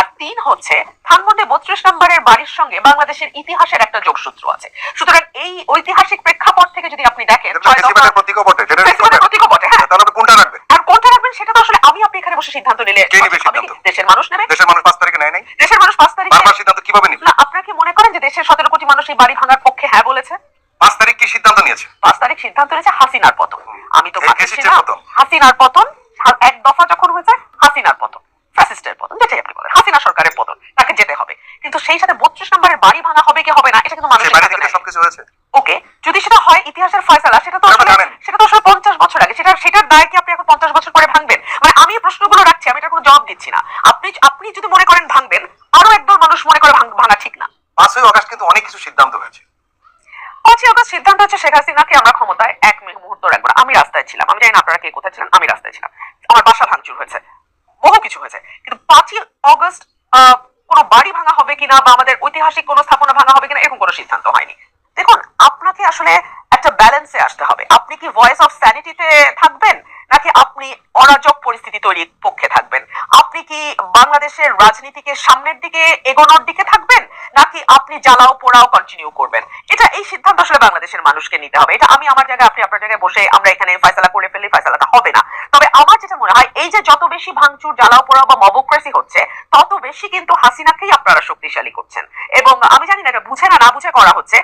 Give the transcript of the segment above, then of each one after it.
আর তিন হচ্ছে ধানমন্ডি বত্রিশ নম্বরের বাড়ির সঙ্গে বাংলাদেশের ইতিহাসের একটা যোগসূত্র আছে। সুতরাং এই ঐতিহাসিক প্রেক্ষাপট থেকে যদি আপনি দেখেন প্রতীকও বটে প্রতীকও বটে, হ্যাঁ। তাহলে কোনটা রাখবেন? আর কোনটা রাখবেন সেটা তো আসলে আমি আপনি এখানে বসে সিদ্ধান্ত নিলে কে নেবে হবে কি? সিদ্ধান্ত? দেশের মানুষ নেবে? দেশের মানুষ পাঁচ তারিখে নেয় নাই? দেশের মানুষ পাঁচ তারিখে বারবার সিদ্ধান্ত কীভাবে নিবে? না আপনারা কি মনে করেন যে দেশের সতেরো কোটি মানুষ এই বাড়ি ভাঙার পক্ষে হ্যাঁ বলেছে? পাঁচ তারিখ কি সিদ্ধান্ত নিয়েছে? পাঁচ তারিখ সিদ্ধান্ত নিয়েছে হাসিনার পতন। আমি তো? হাসিনার পতন এক দফা যখন হয়েছে হাসিনার পতন ফ্যাসিস্টের পতন যেটাই আপনি বলেন হাসিনা সরকারের পতন তাকে যেতে হবে কিন্তু সেই সাথে বত্রিশ নম্বরের বাড়ি ভাঙা হবে কি হবে না এটা কিন্তু মানুষের বাড়ি থেকে সবকিছু হয়েছে? ওকে যদি সেটা হয় ইতিহাসের ফয়সালা সেটা তো সেটা তো আসলে সেটা তো আসলে পঞ্চাশ বছর আগে। সেটা সেটার দায় কি আপনি এখন পঞ্চাশ বছর পরে ভাঙবেন? মানে আমি প্রশ্নগুলো রাখছি আমি এটা কোনো জবাব দিচ্ছি না। আপনি আপনি যদি মনে করেন ভাঙবেন আরও একদল মানুষ মনে করে ভাঙা ঠিক না। পাঁচই অগাস্ট কিন্তু অনেক কিছু সিদ্ধান্ত হয়েছে। পাঁচই আগস্ট সিদ্ধান্ত হচ্ছে শেখ হাসিনাকে আমরা ক্ষমতায় এক মুহূর্ত রাখব আমি রাস্তায় ছিলাম। আমি জানি না আপনারা কে কোথায় ছিলেন? আমি রাস্তায় ছিলাম। আমার বাসা ভাঙচুর হয়েছে। বহু কিছু হয়েছে। কিন্তু পাঁচই অগস্ট আহ, কোনো বাড়ি ভাঙা হবে কিনা বা আমাদের ঐতিহাসিক কোনো স্থাপনা ভাঙা হবে কিনা, এরকম কোনো সিদ্ধান্ত হয়নি। দেখুন, আপনাকে আসলে একটা ব্যালেন্সে আসতে হবে। আপনি কি ভয়েস অফ স্যানিটিতে থাকবেন, নাকি আপনি অরাজক পরিস্থিতি তৈরির পক্ষে থাকবেন? আপনি কি বাংলাদেশের রাজনীতিকে সামনের দিকে এগোনোর দিকে থাকবেন, নাকি আপনি জ্বালাও পোড়াও কন্টিনিউ করবেন? এটা, এই সিদ্ধান্ত আসলে বাংলাদেশের মানুষকে নিতে হবে। এটা আমি আমার জায়গায়, আপনি আপনার জায়গায় বসে আমরা এখানে ফয়সালা করে ফেললে ফয়সালাটা হবে না। মনে হয়। এই যে যত বেশি ভাঙচুর, জ্বালাও পোড়াও বা মবক্রেসি হচ্ছে, তত বেশি কিন্তু হাসিনাকেই আপনারা শক্তিশালী করছেন। এবং আমি জানি না এটা বুঝে না না বুঝে করা হচ্ছে।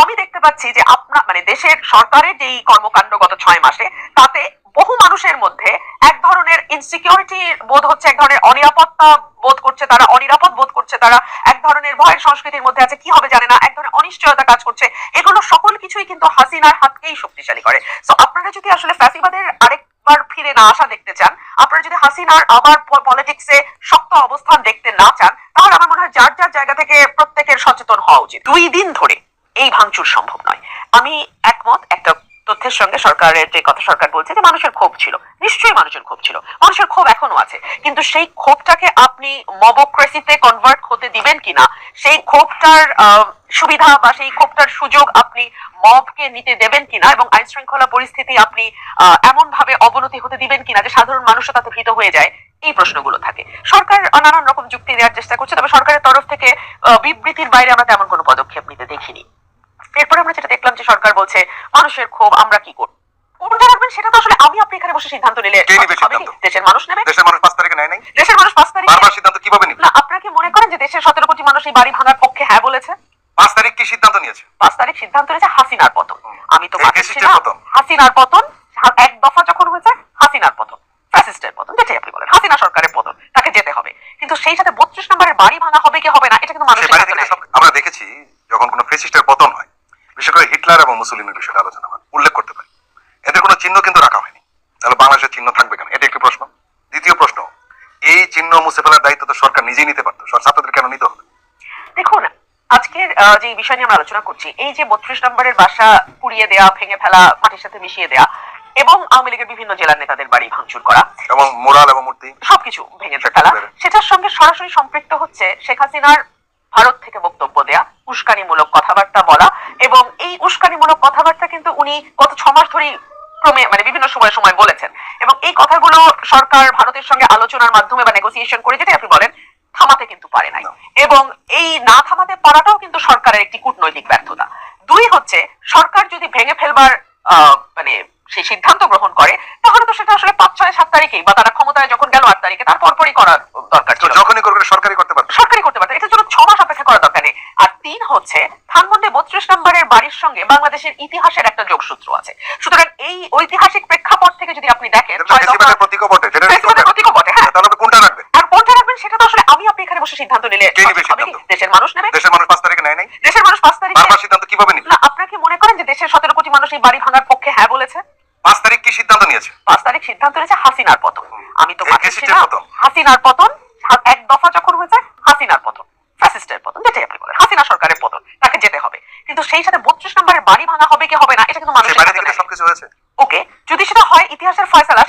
আমি দেখতে পাচ্ছি যে আপনার মানে দেশের সরকারের যেই কর্মকাণ্ড গত ছয় মাসে, তাতে বহু মানুষের মধ্যে এক ধরনের ইনসিকিউরিটি বোধ হচ্ছে, এক ধরনের অনিরাপত্তা বোধ করছে তারা, অনিরাপদ বোধ করছে তারা, এক ধরনের ভয়ের সংস্কৃতির মধ্যে আছে, কি হবে জানে না, এক ধরনের অনিশ্চয়তা কাজ করছে। এগুলো সকল কিছুই কিন্তু হাসিনার হাতকেই শক্তিশালী করে। তো আপনারা যদি আসলে ফ্যাসিবাদের আরেকবার ফিরে না আসা দেখতে চান আপনারা যদি হাসিনার আবার পলিটিক্সে শক্ত অবস্থান দেখতে না চান, তাহলে আমার মনে হয় যার যার জায়গা থেকে প্রত্যেকের সচেতন হওয়া উচিত। দুই দিন ধরে এই ভাঙচুর সম্ভব নয়। আমি একমত, একটা তথ্যের সঙ্গে সরকারের যে কথা সরকার বলছে যে মানুষের ক্ষোভ ছিল, নিশ্চয়ই মানুষের ক্ষোভ ছিল। মানুষের ক্ষোভ এখনও আছে। কিন্তু সেই ক্ষোভটাকে আপনি মবক্রেসিতে কনভার্ট হতে দিবেন কিনা, সেই ক্ষোভটার সুবিধা বা সেই ক্ষোভটার সুযোগ আপনি মবকে নিতে দেবেন কিনা এবং আইন শৃঙ্খলা পরিস্থিতি আপনি এমন ভাবে অবনতি হতে দিবেন কিনা যে সাধারণ মানুষও তাতে ভীত হয়ে যায়, এই প্রশ্নগুলো থাকে। সরকার নানান রকম যুক্তি দেওয়ার চেষ্টা করছে, তবে সরকারের তরফ থেকে বিবৃতির বাইরে আমরা তেমন কোনো পদক্ষেপ নিতে দেখিনি। এরপরে আমরা যেটা দেখলাম যে সরকার বলছে মানুষের ক্ষোভ আমরা কি করব? কোনটা রাখবেন সেটা তো আসলে আমি আপনি এখানে বসে সিদ্ধান্ত নিলে? দেশের মানুষ নেবে। দেশের মানুষ পাঁচ তারিখে নেয় নাই? দেশের মানুষ পাঁচ তারিখে বারবার সিদ্ধান্ত কীভাবে নিবে? না আপনারা কি মনে করেন যে দেশের সতেরো কোটি মানুষ এই বাড়ি ভাঙার পক্ষে হ্যাঁ বলেছে? পাঁচ তারিখ কি সিদ্ধান্ত নিয়েছে? পাঁচ তারিখ সিদ্ধান্ত হয়েছে হাসিনার পতন। আমি তো ফ্যাসিস্টের? হাসিনার পতন এক দফা যখন হয়েছে হাসিনার পতন। ফ্যাসিস্টের পতন যেটাই আপনি বলেন। হাসিনা সরকারের পতন তাকে যেতে হবে। কিন্তু সেই সাথে বত্রিশ নম্বরের বাড়ি ভাঙা হবে কি হবে না এটা কিন্তু। সব আমরা দেখেছি যখন কোনো ফেসিস্টের পতন হয় বিশেষ করে হিটলার এবং মুসলিমের বিষয়টা আলোচনা হয় উল্লেখ করতে পারি। এদের কোনো চিহ্ন কিন্তু রাখা হয়নি। তাহলে বাংলাদেশের চিহ্ন থাকবে কেন? এটা একটি প্রশ্ন। দ্বিতীয় প্রশ্ন এই চিহ্ন মুছে ফেলার দায়িত্ব তো সরকার নিজেই নিতে পারতো। ছাত্রদের কেন নিতে হবে? দেখুন যে বিষয় নিয়ে আমরা আলোচনা করছি এই যে বত্রিশ নম্বরের বাসা পুড়িয়ে দেয়া ভেঙে ফেলা মাটির সাথে মিশিয়ে দেয়া এবং আওয়ামী লীগের বিভিন্ন জেলার নেতাদের বাড়ি ভাঙচুর করা এবং মোরাল এবং মূর্তি। সবকিছু ভেঙে ফেলা সেটার সঙ্গে সরাসরি সম্পৃক্ত হচ্ছে শেখ হাসিনার ভারত থেকে বক্তব্য দেয়া উস্কানিমূলক কথাবার্তা বলা এবং এই উস্কানিমূলক কথাবার্তা কিন্তু উনি গত ছ মাস ধরেই ক্রমে মানে বিভিন্ন সময় সময় বলেছেন। এবং এই কথাগুলো সরকার ভারতের সঙ্গে আলোচনার মাধ্যমে বা নেগোসিয়েশন করে যেটা আপনি বলেন থামাতে কিন্তু পারে নাই। এবং এই না থামাতে পারাটাও কিন্তু সরকারের একটি কূটনৈতিক ব্যর্থতা। দুই হচ্ছে সরকার যদি ভেঙে ফেলবার আহ, মানে সেই সিদ্ধান্ত গ্রহণ করে তাহলে তো সেটা আসলে পাঁচ ছয় সাত তারিখেই বা তারা ক্ষমতায় যখন গেল আট তারিখে তার পরপরই করা দরকার ছিল। যখনই করবে সরকারই করতে পারবে। সরকারি করতে পারতো এটার জন্য ছ মাস অপেক্ষা করা দরকার নেই আর তিন হচ্ছে ধানমন্ডি বত্রিশ নম্বরের বাড়ির সঙ্গে বাংলাদেশের ইতিহাসের একটা যোগসূত্র আছে। সুতরাং এই ঐতিহাসিক প্রেক্ষাপট থেকে যদি আপনি দেখেন বটে বটে, হ্যাঁ। কোনটা রাখবেন? আর কোনটা রাখবেন সেটা তো আসলে আমি আপনি এখানে বসে সিদ্ধান্ত নিলে কে নেবে হবে কি? দেশের মানুষ নেবে। দেশের মানুষ পাঁচ তারিখে নেয় নাই? দেশের মানুষ পাঁচ তারিখে বারবার সিদ্ধান্ত কীভাবে নিবে? না আপনারা মনে করেন যে দেশের সতেরো কোটি মানুষ এই বাড়ি ভাঙার পক্ষে হ্যাঁ বলেছে? পাঁচ তারিখ কি সিদ্ধান্ত নিয়েছে? পাঁচ তারিখ সিদ্ধান্ত হাসিনার পতন। আমি তো? হাসিনার পতন এক দফা যখন হয়েছে হাসিনার পতন। ফ্যাসিস্টের পতন যেটাই আপনি বলেন হাসিনা সরকারের পতন তাকে যেতে হবে কিন্তু সেই সাথে বত্রিশ নম্বরের বাড়ি ভাঙা হবে কি হবে না এটা কিন্তু মানুষের। সবকিছু হয়েছে ওকে যদি সেটা হয় ইতিহাসের ফয়সালা